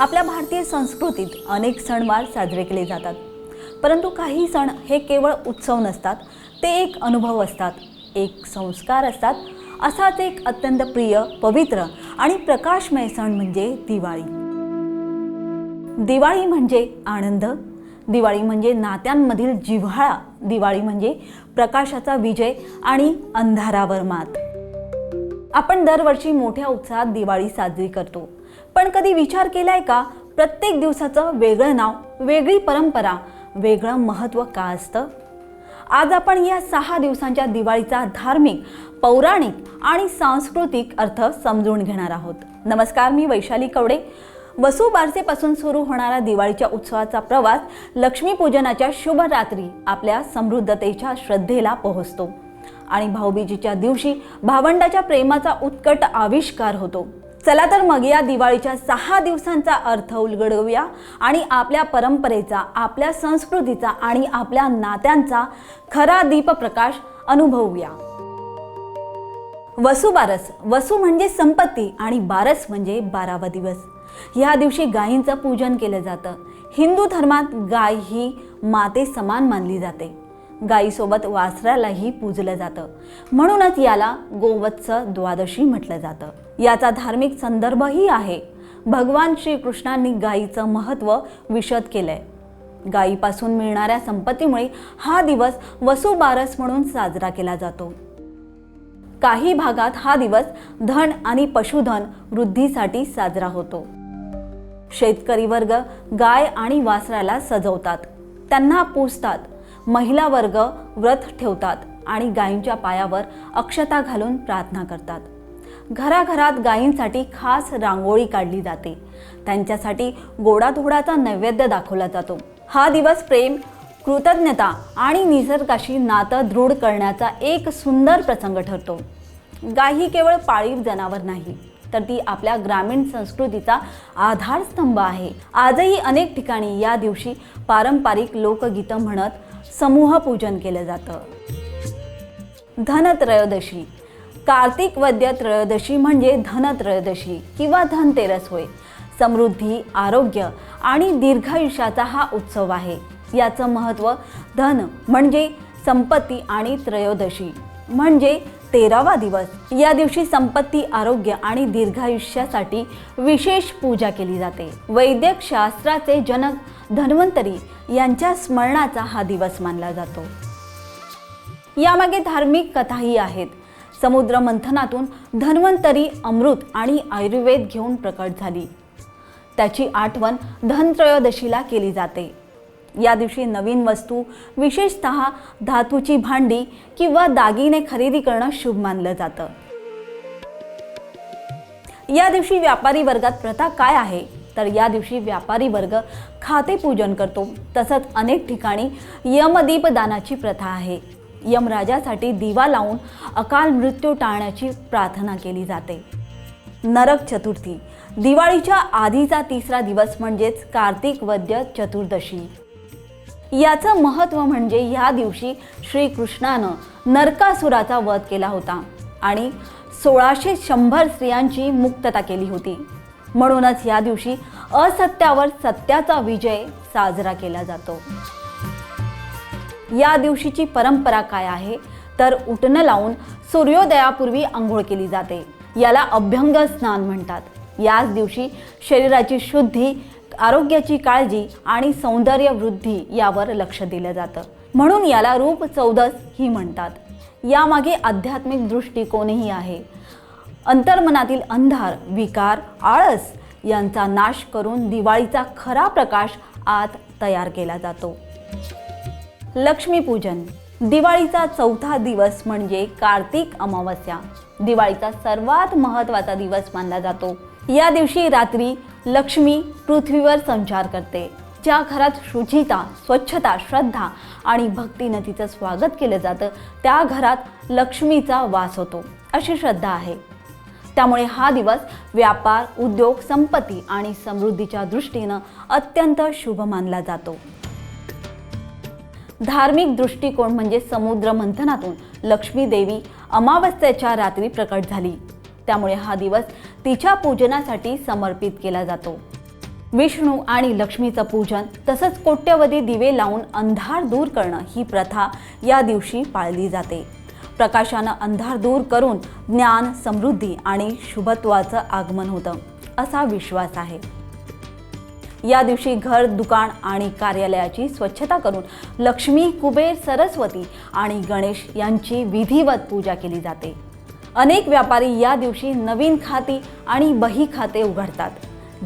आपल्या भारतीय संस्कृतीत अनेक सणवार साजरे केले जातात. परंतु काही सण हे केवळ उत्सव नसतात ते एक अनुभव असतात एक संस्कार असतात असाच एक अत्यंत प्रिय पवित्र आणि प्रकाशमय सण म्हणजे दिवाळी. दिवाळी म्हणजे आनंद दिवाळी म्हणजे नात्यांमधील जिव्हाळा दिवाळी म्हणजे प्रकाशाचा विजय आणि अंधारावर मात. आपण दरवर्षी मोठ्या उत्साहात दिवाळी साजरी करतो. पण कधी विचार केलाय का? प्रत्येक दिवसाचं वेगळं नाव वेगळी परंपरा वेगळं महत्त्व का असतं? आज आपण या सहा दिवसांच्या दिवाळीचा धार्मिक पौराणिक आणि सांस्कृतिक अर्थ समजून घेणार आहोत. नमस्कार मी वैशाली कवडे. वसू बारसेपासून सुरू होणारा दिवाळीच्या उत्सवाचा प्रवास लक्ष्मीपूजनाच्या शुभ रात्री आपल्या समृद्धतेच्या श्रद्धेला पोहोचतो. आणि भाऊबीजीच्या दिवशी भावंडाच्या प्रेमाचा उत्कट आविष्कार होतो. चला तर मग या दिवाळीच्या सहा दिवसांचा अर्थ उलगडवूया आणि आपल्या परंपरेचा आपल्या संस्कृतीचा आणि आपल्या नात्यांचा खरा दीपप्रकाश अनुभवूया. वसू बारस. वसू म्हणजे संपत्ती आणि बारस म्हणजे बारावा दिवस. ह्या दिवशी गायींचं पूजन केलं जातं. हिंदू धर्मात गाय ही माते समान मानली जाते. गायीसोबत वासरालाही पूजलं जातं. म्हणूनच याला गोवत्स द्वादशी म्हटलं जातं. याचा धार्मिक संदर्भही आहे. भगवान श्रीकृष्णांनी गायीचं महत्त्व विशद केलंय. गायीपासून मिळणाऱ्या संपत्तीमुळे हा दिवस वसुबारस म्हणून साजरा केला जातो. काही भागात हा दिवस धन आणि पशुधन वृद्धीसाठी साजरा होतो. शेतकरी वर्ग गाय आणि वासराला सजवतात. त्यांना पूजतात. महिला वर्ग व्रत ठेवतात आणि गायींच्या पायावर अक्षता घालून प्रार्थना करतात. घराघरात गायींसाठी खास रांगोळी काढली जाते. त्यांच्यासाठी गोडाधोडाचा नैवेद्य दाखवला जातो. हा दिवस प्रेम कृतज्ञता आणि निसर्गाशी नातं दृढ करण्याचा एक सुंदर प्रसंग ठरतो. गाय ही केवळ पाळीव जनावर नाही तर ती आपल्या ग्रामीण संस्कृतीचा आधारस्तंभ आहे. आजही अनेक ठिकाणी या दिवशी पारंपरिक लोकगीतं म्हणत समूह पूजन केलं जातं. धनत्रयोदशी कार्तिक वद्य त्रयोदशी म्हणजे धनत्रयोदशी किंवा धनतेरस होय. समृद्धी आरोग्य आणि दीर्घायुष्याचा हा उत्सव आहे. याचं महत्त्व धन म्हणजे संपत्ती आणि त्रयोदशी म्हणजे तेरावा दिवस. या दिवशी संपत्ती आरोग्य आणि दीर्घायुष्यासाठी विशेष पूजा केली जाते. वैद्यक शास्त्राचे जनक धन्वंतरी यांच्या स्मरणाचा हा दिवस मानला जातो. यामागे धार्मिक कथाही आहेत. समुद्र मंथनातून धन्वंतरी अमृत आणि आयुर्वेद घेऊन प्रकट झाली. त्याची आठवण धनत्रयोदशीला केली जाते. या दिवशी नवीन वस्तू विशेषत धातूची भांडी किंवा दागिने खरेदी करणं शुभ मानलं जातं. या दिवशी व्यापारी वर्गात प्रथा काय आहे? तर या दिवशी व्यापारी वर्ग खाते पूजन करतो. तसंच अनेक ठिकाणी यमदीप दानाची प्रथा आहे. यमराजासाठी दिवा लावून अकाल मृत्यू टाळण्याची प्रार्थना केली जाते. नरक चतुर्थी. दिवाळीच्या आधीचा तिसरा दिवस म्हणजेच कार्तिक वद्य चतुर्दशी. याचं महत्त्व म्हणजे ह्या दिवशी श्रीकृष्णानं नरकासुराचा वध केला होता आणि सोळाशे शंभर स्त्रियांची मुक्तता केली होती. म्हणूनच या दिवशी असत्यावर सत्याचा विजय साजरा केला जातो. या दिवशीची परंपरा काय आहे? तर उठणं लावून सूर्योदयापूर्वी आंघोळ केली जाते. याला अभ्यंग स्नान म्हणतात. याच दिवशी शरीराची शुद्धी आरोग्याची काळजी आणि सौंदर्य वृद्धी यावर लक्ष दिलं जातं. म्हणून याला रूप चौदस ही म्हणतात. यामागे आध्यात्मिक दृष्टिकोनही आहे. अंतर्मनातील अंधार विकार आळस यांचा नाश करून दिवाळीचा खरा प्रकाश आत तयार केला जातो. लक्ष्मीपूजन दिवाळीचा चौथा दिवस म्हणजे कार्तिक अमावस्या. दिवाळीचा सर्वात महत्त्वाचा दिवस मानला जातो. या दिवशी रात्री लक्ष्मी पृथ्वीवर संचार करते. ज्या घरात शुचिता स्वच्छता श्रद्धा आणि भक्तीनं तिचं स्वागत केलं जातं त्या घरात लक्ष्मीचा वास होतो अशी श्रद्धा आहे. त्यामुळे हा दिवस व्यापार उद्योग संपत्ती आणि समृद्धीच्या दृष्टीनं अत्यंत शुभ मानला जातो. धार्मिक दृष्टिकोन म्हणजे समुद्र मंथनातून लक्ष्मी देवी अमावस्याच्या रात्री प्रकट झाली. त्यामुळे हा दिवस तिच्या पूजनासाठी समर्पित केला जातो. विष्णू आणि लक्ष्मीचं पूजन तसंच कोट्यवधी दिवे लावून अंधार दूर करणं ही प्रथा या दिवशी पाळली जाते. प्रकाशानं अंधार दूर करून ज्ञान समृद्धी आणि शुभत्वाचं आगमन होतं असा विश्वास आहे. या दिवशी घर दुकान आणि कार्यालयाची स्वच्छता करून लक्ष्मी कुबेर सरस्वती आणि गणेश यांची विधिवत पूजा केली जाते. अनेक व्यापारी या दिवशी नवीन खाती आणि बही खाते उघडतात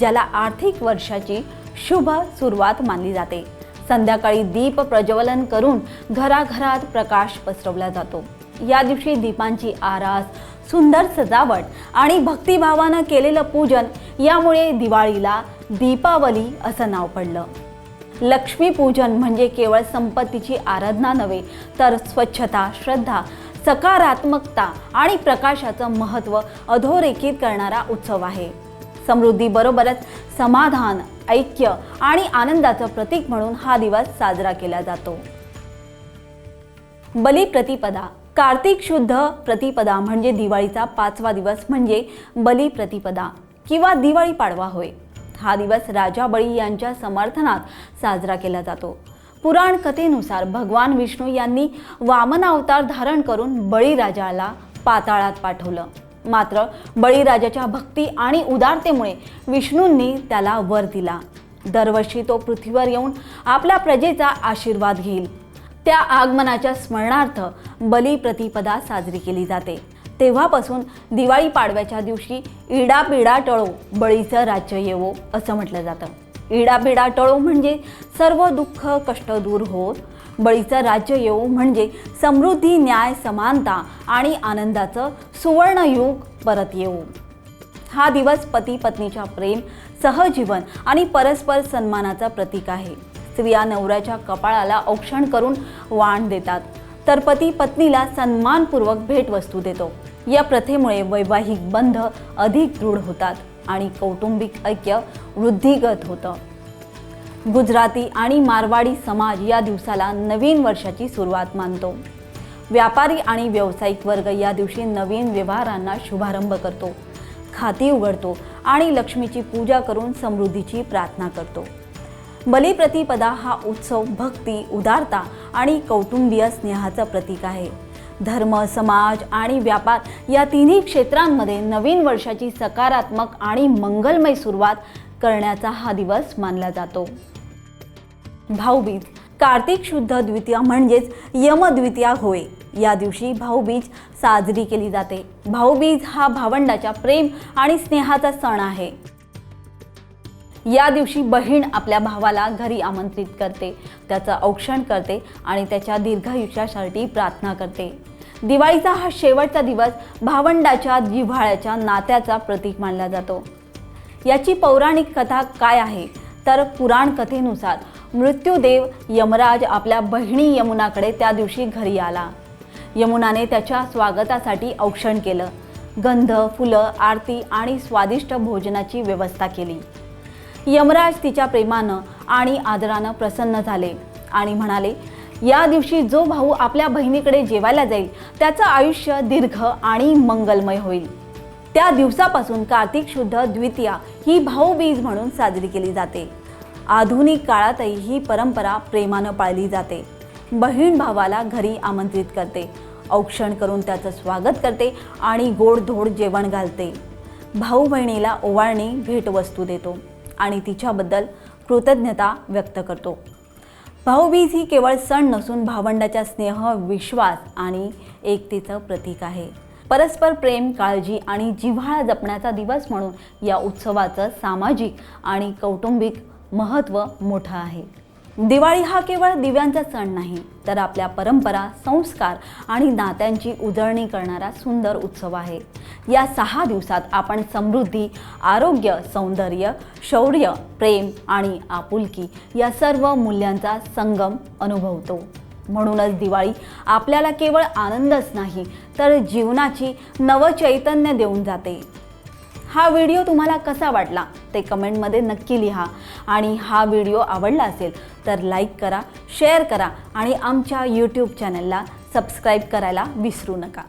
ज्याला आर्थिक वर्षाची शुभ सुरुवात मानली जाते. संध्याकाळी दीप प्रज्वलन करून घराघरात प्रकाश पसरवला जातो. या दिवशी दीपांची आरास सुंदर सजावट आणि भक्तिभावानं केलेलं पूजन यामुळे दिवाळीला दीपावली असं नाव पडलं. लक्ष्मीपूजन म्हणजे केवळ संपत्तीची आराधना नव्हे तर स्वच्छता श्रद्धा सकारात्मकता आणि प्रकाशाचं महत्त्व अधोरेखित करणारा उत्सव आहे. समृद्धीबरोबरच समाधान ऐक्य आणि आनंदाचं प्रतीक म्हणून हा दिवस साजरा केला जातो. बलिप्रतिपदा कार्तिक शुद्ध प्रतिपदा म्हणजे दिवाळीचा पाचवा दिवस म्हणजे बलिप्रतिपदा किंवा दिवाळी पाडवा होय. हा दिवस राजा बळी यांच्या समर्थनात साजरा केला जातो. पुराण कथेनुसार भगवान विष्णू यांनी वामन अवतार धारण करून बळीराजाला पाताळात पाठवलं. मात्र बळीराजाच्या भक्ती आणि उदारतेमुळे विष्णूंनी त्याला वर दिला. दरवर्षी तो पृथ्वीवर येऊन आपल्या प्रजेचा आशीर्वाद घेईल. त्या आगमनाच्या स्मरणार्थ बलिप्रतिपदा साजरी केली जाते. तेव्हापासून दिवाळी पाडव्याच्या दिवशी इडापिडा टळो बळीचं राज्य येवो असं म्हटलं जातं. इडापिडा टळो म्हणजे सर्व दुःख कष्ट दूर होत बळीचं राज्य येऊ म्हणजे समृद्धी न्याय समानता आणि आनंदाचं सुवर्णयुग परत येऊ हा दिवस पती पत्नीच्या प्रेम सहजीवन आणि परस्पर सन्मानाचा प्रतीक आहे. स्त्रिया नवऱ्याच्या कपाळाला औक्षण करून वाण देतात तर पती पत्नीला सन्मानपूर्वक भेटवस्तू देतो. या प्रथेमुळे वैवाहिक बंध अधिक दृढ होतात आणि कौटुंबिक ऐक्य वृद्धिगत होतं. गुजराती आणि मारवाडी समाज या दिवसाला नवीन वर्षाची सुरुवात मानतो. व्यापारी आणि व्यावसायिक वर्ग या दिवशी नवीन व्यवहारांना शुभारंभ करतो. खाती उघडतो आणि लक्ष्मीची पूजा करून समृद्धीची प्रार्थना करतो. बलिप्रतिपदा हा उत्सव भक्ती उदारता आणि कौटुंबीय स्नेहाचं प्रतीक आहे. धर्म समाज आणि व्यापार या तिन्ही क्षेत्रांमध्ये नवीन वर्षाची सकारात्मक आणि मंगलमय सुरुवात करण्याचा हा दिवस मानला जातो. भाऊबीज कार्तिक शुद्ध द्वितीया म्हणजेच यमद्वितीया होय. या दिवशी भाऊबीज साजरी केली जाते. भाऊबीज हा भावंडाच्या प्रेम आणि स्नेहाचा सण आहे. या दिवशी बहीण आपल्या भावाला घरी आमंत्रित करते. त्याचं औक्षण करते आणि त्याच्या दीर्घायुष्यासाठी प्रार्थना करते. दिवाळीचा हा शेवटचा दिवस भावंडाच्या जिव्हाळ्याच्या नात्याचा प्रतीक मानला जातो. याची पौराणिक कथा काय आहे? तर पुराण कथेनुसार मृत्यूदेव यमराज आपल्या बहिणी यमुनाकडे त्या दिवशी घरी आला. यमुनाने त्याच्या स्वागतासाठी औक्षण केलं. गंध फुलं आरती आणि स्वादिष्ट भोजनाची व्यवस्था केली. यमराज तिच्या प्रेमानं आणि आदरानं प्रसन्न झाले आणि म्हणाले या दिवशी जो भाऊ आपल्या बहिणीकडे जेवायला जाईल त्याचं आयुष्य दीर्घ आणि मंगलमय होईल. त्या दिवसापासून कार्तिक शुद्ध द्वितीया ही भाऊबीज म्हणून साजरी केली जाते. आधुनिक काळातही ही परंपरा प्रेमानं पाळली जाते. बहीण भावाला घरी आमंत्रित करते औक्षण करून त्याचं स्वागत करते आणि गोडधोड जेवण घालते. भाऊ बहिणीला ओवाळणी भेटवस्तू देतो आणि तिच्याबद्दल कृतज्ञता व्यक्त करतो. भाऊबीज ही केवळ सण नसून भावंडाच्या स्नेह विश्वास आणि एकतेचं प्रतीक आहे. परस्पर प्रेम काळजी आणि जिव्हाळा जपण्याचा दिवस म्हणून या उत्सवाचं सामाजिक आणि कौटुंबिक महत्त्व मोठं आहे. दिवाळी हा केवळ दिव्यांचा सण नाही तर आपल्या परंपरा संस्कार आणि नात्यांची उजळणी करणारा सुंदर उत्सव आहे. या सहा दिवसात आपण समृद्धी आरोग्य सौंदर्य शौर्य प्रेम आणि आपुलकी या सर्व मूल्यांचा संगम अनुभवतो. म्हणूनच दिवाळी आपल्याला केवळ आनंदच नाही तर जीवनाची नवचैतन्य देऊन जाते. हा व्हिडिओ तुम्हाला कसा वाटला ते कमेंटमध्ये नक्की लिहा. आणि हा व्हिडिओ आवडला असेल तर लाईक करा शेअर करा आणि आमच्या यूट्यूब चॅनलला सबस्क्राईब करायला विसरू नका.